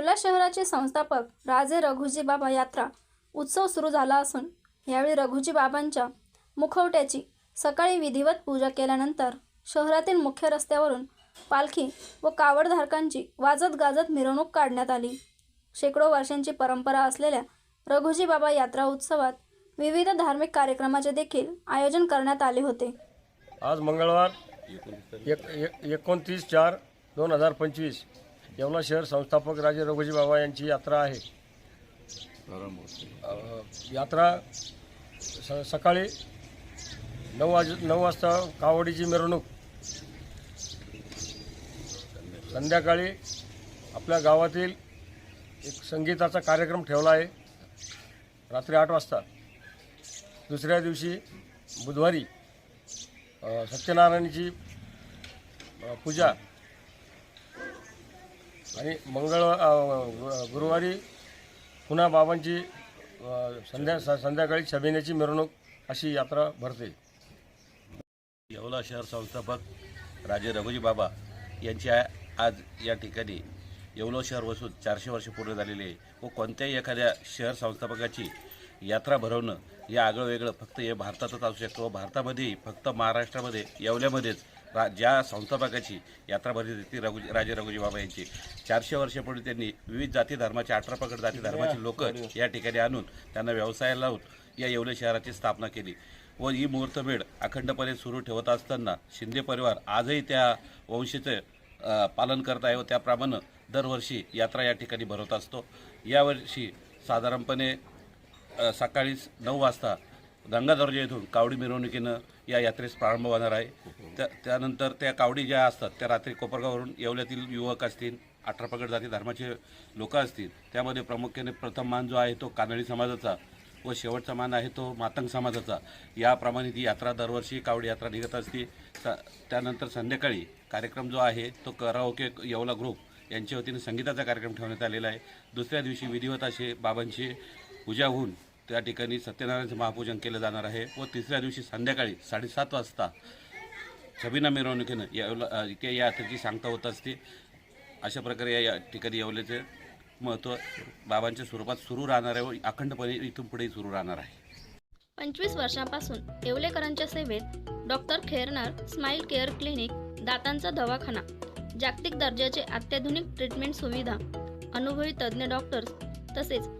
येवला शहराचे संस्थापक राजे रघुजी बाबा यात्रा उत्सव सुरू झाला असून यावेळी रघुजी बाबांच्या मुखवट्याची सकाळी विधिवत पूजा केल्यानंतर शहरातील मुख्य रस्त्यावरून पालखी व कावडधारकांची वाजत गाजत मिरवणूक काढण्यात आली. शेकडो वर्षांची परंपरा असलेल्या रघुजी बाबा यात्रा उत्सवात विविध धार्मिक कार्यक्रमाचे देखील आयोजन करण्यात आले होते. आज मंगळवार एक एकोणतीस चार दोन हजार पंचवीस येवला शहर संस्थापक राजे रघुजी बाबा यांची यात्रा आहे. अ, यात्रा स सकाळी नऊ वाज नऊ वाजता कावडीची मिरवणूक. संध्याकाळी आपल्या गावातील एक संगीताचा कार्यक्रम ठेवला आहे. रात्री आठ वाजता. दुसऱ्या दिवशी बुधवारी अ, सत्यनारायणाची अ, पूजा आणि मंगळवार गुरुवारी पुन्हा बाबांची संध्या स- संध्याकाळी छबिण्याची मिरवणूक अशी यात्रा भरते. येवला शहर संस्थापक राजे रघुजी बाबा यांची आज या ठिकाणी येवला शहर वसून चारशे वर्ष पूर्ण झालेली आहे. व कोणत्याही एखाद्या शहर संस्थापकाची यात्रा भरवणं हे आगळं वेगळं फक्त हे भारतातच असू शकतं. व भारतामध्ये फक्त महाराष्ट्रामध्ये येवल्यामध्येच रा ज्या संस्थापकाची यात्रा भरली होती रघुजी राजे रघुजी बाबा यांची. चारशे वर्षापूर्वी त्यांनी विविध जाती धर्माचे अठरा पगड जाती धर्माचे लोक या ठिकाणी आणून त्यांना व्यवसायाला लावून या येवले शहराची स्थापना केली. व ही मुहूर्तमेढ अखंडपणे सुरू ठेवत असताना शिंदे परिवार आजही त्या वंशीचे पालन करत आहे व त्याप्रमाणे दरवर्षी यात्रा या ठिकाणी भरवत असतो. यावर्षी साधारणपणे सकाळी नऊ वाजता गंगादर्जा येथून कावडी मिरवणुकीनं या यात्रेस प्रारंभ होणार आहे. त्या त्यानंतर त्या कावडी ज्या असतात त्या रात्री कोपरगाववरून येवल्यातील युवक असतील अठरा पगड जाती धर्माचे लोक असतील त्यामध्ये प्रामुख्याने प्रथम मान जो आहे तो कानडी समाजाचा व शेवटचा मान आहे तो मातंग समाजाचा. याप्रमाणे ती यात्रा दरवर्षी कावडी यात्रा निघत असते. स त्यानंतर संध्याकाळी कार्यक्रम जो आहे तो कराओके येवला ग्रुप यांच्या वतीने संगीताचा कार्यक्रम ठेवण्यात आलेला आहे. दुसऱ्या दिवशी विधिवत असे बाबांची पूजा होऊन त्या ठिकाणी सत्यनारायणचं महापूजन केलं जाणार आहे व तिसऱ्या दिवशी संध्याकाळी साडेसात वाजता छबिना मिरवणुकीनं येवला इथे या यात्रेची सांगता होत असते. अशा प्रकारे या- या ठिकाणी येवल्याचे महत्त्व बाबांच्या स्वरूपात सुरू राहणार आहे व अखंडपणे इथून पुढेही सुरू राहणार आहे. पंचवीस वर्षांपासून येवलेकरांच्या सेवेत doctor Khernar smile care clinic दातांचा दवाखाना जागतिक दर्जाचे अत्याधुनिक ट्रीटमेंट सुविधा अनुभवी तज्ज्ञ डॉक्टर्स तसेच